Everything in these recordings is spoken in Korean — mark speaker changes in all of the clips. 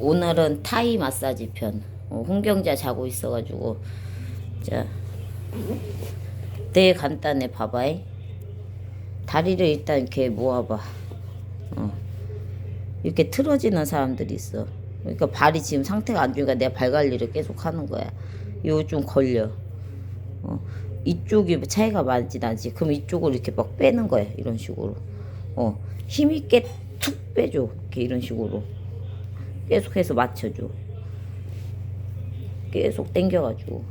Speaker 1: 오늘은 타이 마사지 편. 어, 홍경자 자고 있어가지고 자 되게 간단해 봐봐이. 다리를 일단 이렇게 모아봐. 어. 이렇게 틀어지는 사람들이 있어. 그러니까 발이 지금 상태가 안 좋으니까 내가 발 관리를 계속 하는 거야. 이거 좀 걸려. 어. 이쪽이 차이가 많지 나지. 그럼 이쪽을 이렇게 막 빼는 거야. 이런 식으로. 어. 힘있게 툭 빼줘. 이렇게 이런 식으로. 계속해서 맞춰줘. 계속 당겨가지고.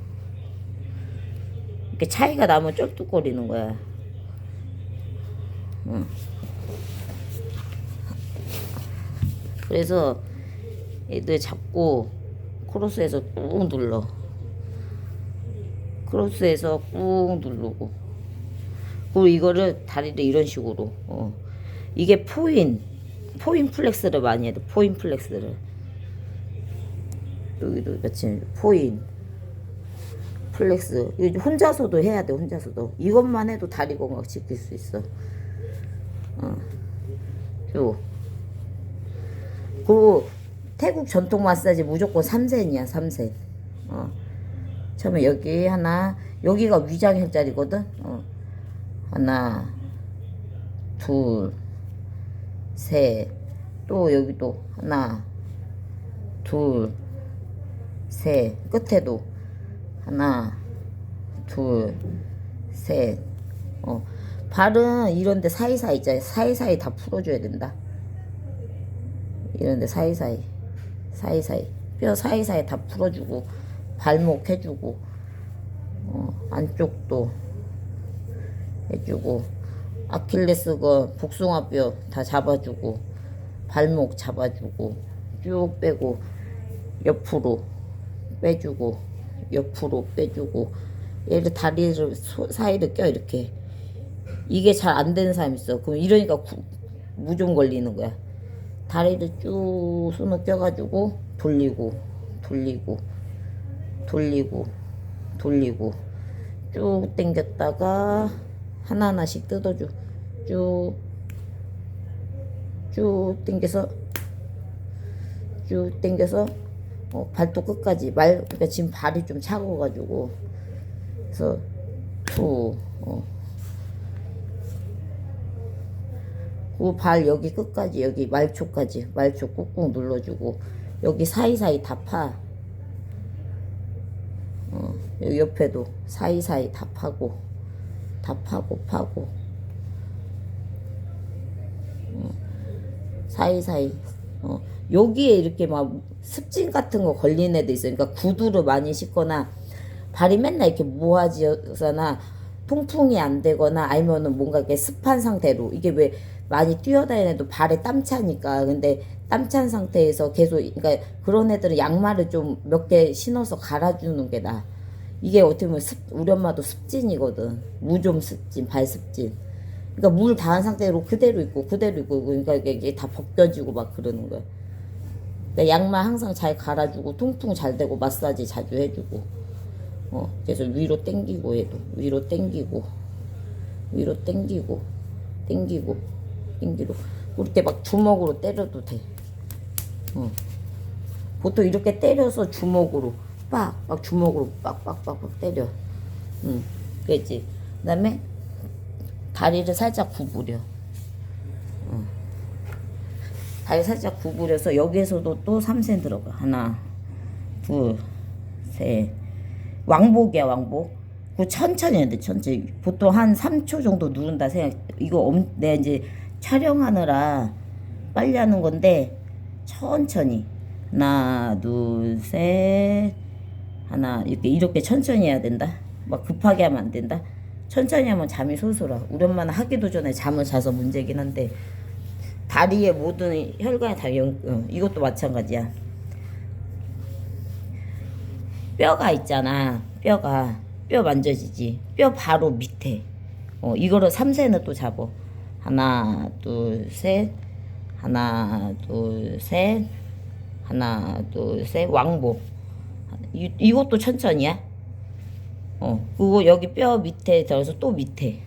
Speaker 1: 이렇게 차이가 나면 쩔뚝거리는 거야. 응. 그래서 얘들 잡고 크로스에서 꾹 눌러. 크로스에서 꾹 누르고. 그리고 이거를 다리를 이런 식으로. 어. 이게 포인. 포인 플렉스를 많이 돼. 포인 플렉스를. 여기도 마침 포인. 플렉스. 혼자서도 해야 돼. 혼자서도. 이것만 해도 다리 건강 지킬 수 있어. 어. 요. 그리고 태국 전통 마사지 무조건 3센이야, 3센. 어. 처음에 여기 하나, 여기가 위장 혈자리거든. 어. 하나, 둘, 셋. 또 여기도 하나, 둘, 셋. 끝에도 하나, 둘, 셋. 어. 발은 이런데 사이사이 있잖아. 사이사이 다 풀어줘야 된다. 이런데 사이사이 사이사이 뼈 사이사이 다 풀어주고 발목 해주고 어, 안쪽도 해주고 아킬레스건 복숭아뼈 다 잡아주고 발목 잡아주고 쭉 빼고 옆으로 빼주고 옆으로 빼주고 얘를 다리를 소- 사이를 껴 이렇게. 이게 잘 안 되는 사람 있어. 그럼 이러니까 구- 무좀 걸리는 거야. 다리를 쭉 손을 껴가지고 돌리고 돌리고 돌리고 돌리고. 쭉 당겼다가 하나하나씩 뜯어줘. 쭉쭉 당겨서 쭉 당겨서 어, 발도 끝까지 말 그러니까 지금 발이 좀 차가워가지고 그래서 툭 어. 그리고 발 여기 끝까지 여기 말초까지 말초 꾹꾹 눌러주고 여기 사이사이 다 파. 어, 여기 옆에도 사이사이 다 파고 다 파고 파고 어, 사이사이 어, 여기에 이렇게 막 습진 같은 거 걸린 애도 있어요. 그러니까 구두를 많이 신거나 발이 맨날 이렇게 모아지거나 통풍이 안 되거나 아니면은 뭔가 이렇게 습한 상태로 이게 왜 많이 뛰어다니는 애도 발에 땀 차니까 근데 땀 찬 상태에서 계속 그러니까 그런 애들은 양말을 좀 몇 개 신어서 갈아주는 게 나. 이게 어떻게 보면 습, 우리 엄마도 습진이거든. 무좀 습진, 발 습진. 그러니까 물 닿은 상태로 그대로 있고 그대로 있고 그러니까 이게 다 벗겨지고 막 그러는 거야. 그러니까 양말 항상 잘 갈아주고 통풍 잘 되고 마사지 자주 해주고. 어, 그래서 위로 당기고 얘도 위로 당기고 위로 당기고 당기고 당기고 이렇게 막 주먹으로 때려도 돼. 어. 보통 이렇게 때려서 주먹으로 빡, 막 주먹으로 빡빡빡빡 때려. 응, 그랬지. 그다음에 다리를 살짝 구부려. 응. 다리 살짝 구부려서 여기에서도 또 3센 들어가. 하나, 둘, 셋. 왕복이야 왕복. 그 천천히 해야 돼 천천히. 보통 한 3초 정도 누른다 생각. 이거 엄, 내가 이제 촬영하느라 빨리 하는 건데 천천히. 하나 둘 셋. 하나 이렇게 이렇게 천천히 해야 된다. 막 급하게 하면 안 된다. 천천히 하면 잠이 솔솔 와. 우리 엄마는 하기도 전에 잠을 자서 문제긴 한데 다리의 모든 혈관이 다 연, 어, 이것도 마찬가지야. 뼈가 있잖아. 뼈가 뼈 만져지지. 뼈 바로 밑에. 어, 이거를 3세는 또 잡어. 하나, 둘, 셋. 하나, 둘, 셋. 하나, 둘, 셋. 왕복. 이, 이것도 천천히야. 어, 그리고 여기 뼈 밑에 들어서 또 밑에.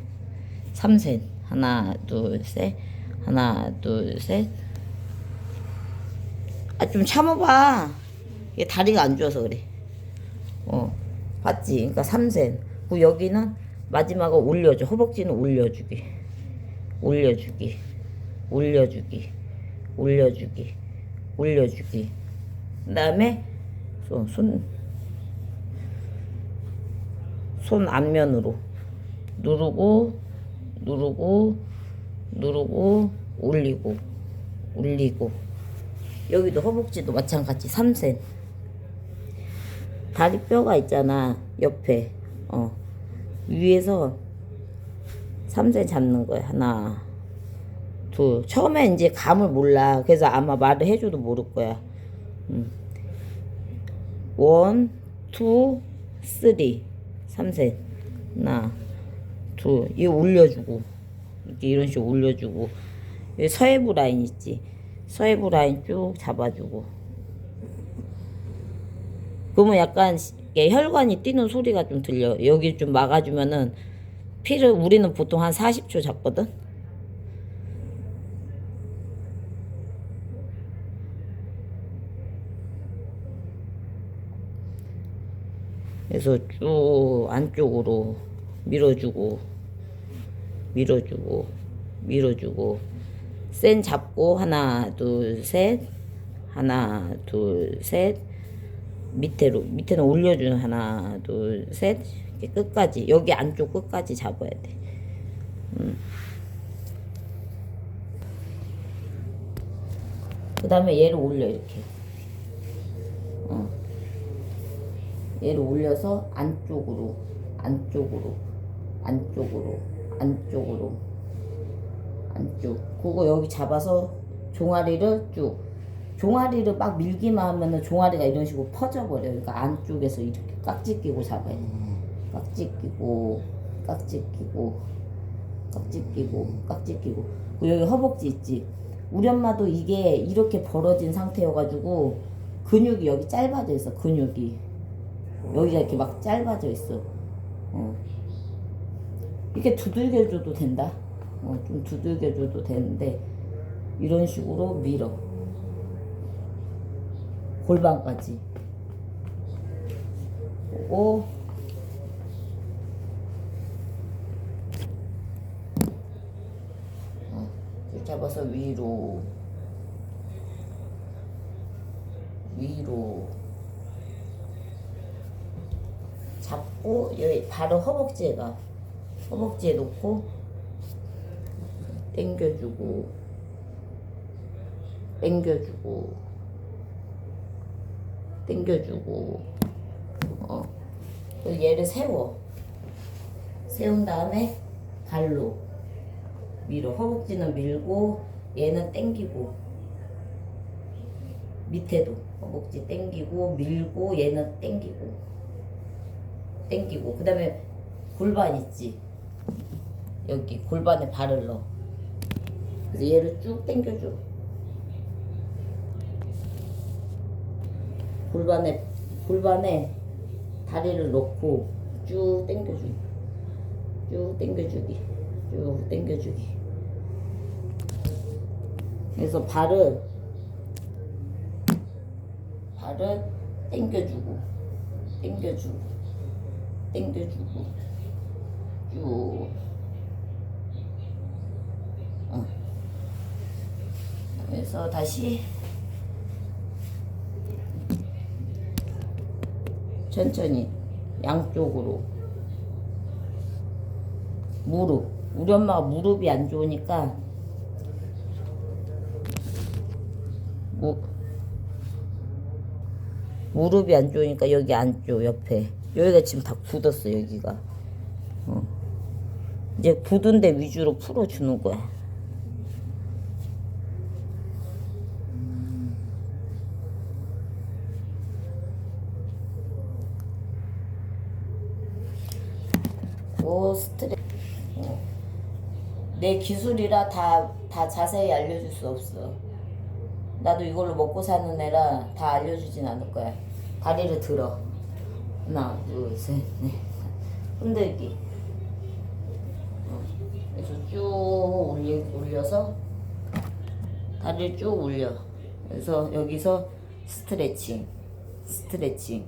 Speaker 1: 3셋. 하나, 둘, 셋. 하나, 둘, 셋. 아, 좀 참아봐. 얘 다리가 안 좋아서 그래. 어, 봤지? 그러니까 3센. 그 여기는 마지막에 올려줘. 허벅지는 올려주기. 올려주기. 올려주기. 올려주기. 올려주기. 그 다음에 손, 손, 손 앞면으로 누르고, 누르고, 누르고, 올리고, 올리고. 여기도 허벅지도 마찬가지 3센. 다리뼈가 있잖아 옆에. 어. 위에서 3세 잡는 거야 하나. 둘. 처음에 이제 감을 몰라. 그래서 아마 말을 해줘도 모를 거야. 음. 원, 투, 쓰리. 3세 하나 둘이 올려주고 이렇게 이런 식으로 올려주고 서해부 라인 있지 서해부 라인 쭉 잡아주고 그러면 약간 혈관이 뛰는 소리가 좀 들려. 여기 좀 막아주면은 피를 우리는 보통 한 40초 잡거든. 그래서 쭉 안쪽으로 밀어주고 밀어주고 밀어주고 센 잡고 하나 둘 셋 하나 둘 셋 밑에로 밑에는 올려주는 하나 둘 셋 끝까지 여기 안쪽 끝까지 잡아야 돼. 음. 그 다음에 얘를 올려 이렇게. 어. 얘를 올려서 안쪽으로 안쪽으로 안쪽으로 안쪽으로 안쪽 그거 여기 잡아서 종아리를 쭉 종아리를 막 밀기만 하면은 종아리가 이런 식으로 퍼져 버려. 그러니까 안쪽에서 이렇게 깍지 끼고 잡아야 돼. 깍지 끼고, 깍지 끼고, 깍지 끼고, 깍지 끼고. 그 여기 허벅지 있지. 우리 엄마도 이게 이렇게 벌어진 상태여가지고 근육이 여기 짧아져 있어. 근육이 여기가 이렇게 막 짧아져 있어. 어. 이렇게 두들겨줘도 된다. 어, 좀 두들겨줘도 되는데 이런 식으로 밀어. 골반까지 오고 어, 줄 잡아서 위로 위로 잡고 여기 바로 허벅지에가 허벅지에 놓고 당겨주고 당겨주고 당겨주고 어 얘를 세워. 세운 다음에 발로 밀어. 허벅지는 밀고 얘는 당기고 밑에도 허벅지 당기고 밀고 얘는 당기고 당기고. 그 다음에 골반 있지 여기 골반에 발을 넣어. 그래서 얘를 쭉 당겨줘. 골반에 골반에 다리를 놓고 쭉 당겨주기. 쭉 당겨주기. 쭉 당겨주기. 그래서 발을 발을 당겨주고 당겨주고 당겨주고. 쭉 어. 그래서 다시 천천히 양쪽으로. 무릎. 우리 엄마가 무릎이 안 좋으니까 무, 무릎이 안 좋으니까 여기 안쪽 옆에. 여기가 지금 다 굳었어 여기가. 어. 이제 굳은 데 위주로 풀어주는 거야 오 스트레 어. 내 기술이라 다, 다 자세히 알려줄 수 없어. 나도 이걸로 먹고 사는 애라 다 알려주진 않을 거야. 다리를 들어. 하나, 둘, 셋, 넷. 흔들기. 어. 그래서 쭉 올리, 올려서 다리를 쭉 올려. 그래서 여기서 스트레칭, 스트레칭,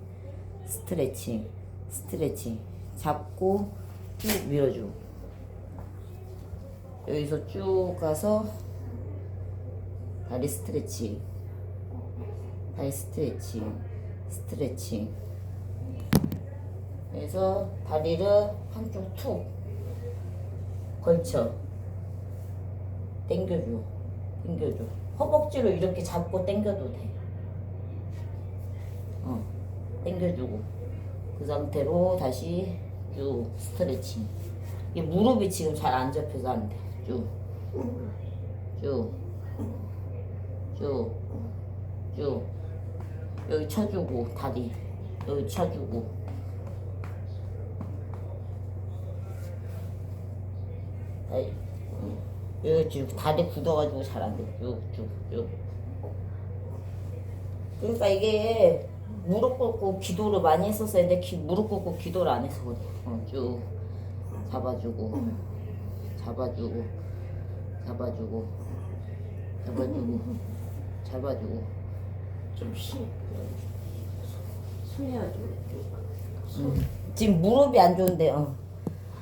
Speaker 1: 스트레칭, 스트레칭 잡고 쭉 밀어주고 여기서 쭉 가서 다리 스트레칭, 다리 스트레칭, 스트레칭. 그래서 다리를 한쪽 툭 걸쳐. 당겨줘, 당겨줘. 허벅지로 이렇게 잡고 당겨도 돼. 어, 당겨주고. 그 상태로 다시 쭉 스트레칭. 이 무릎이 지금 잘안 접혀서 안 돼. 쭉, 쭉, 쭉, 쭉. 여기 쳐주고 다리 여기 쳐주고. 응. 여기 지금 다리 굳어가지고 잘 안 돼. 쭉, 쭉, 쭉. 그러니까 이게 무릎 꿇고 기도를 많이 했었어야 했는데 기, 무릎 꿇고 기도를 안 해서 그래. 어, 쭉 잡아주고, 잡아주고, 잡아주고, 잡아주고, 잡아주고.
Speaker 2: 좀 쉬. 숨이 아주
Speaker 1: 음. 지금 무릎이 안 좋은데요.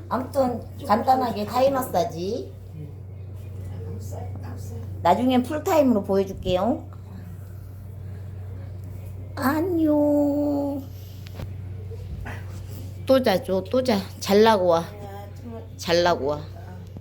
Speaker 1: 아무튼 간단하게 타이 마사지.
Speaker 2: 감싸요.
Speaker 1: 나중엔 풀타임으로 보여줄게요. 안녕. 또 자줘, 또 자. 잘라고 와. 잘라고 와.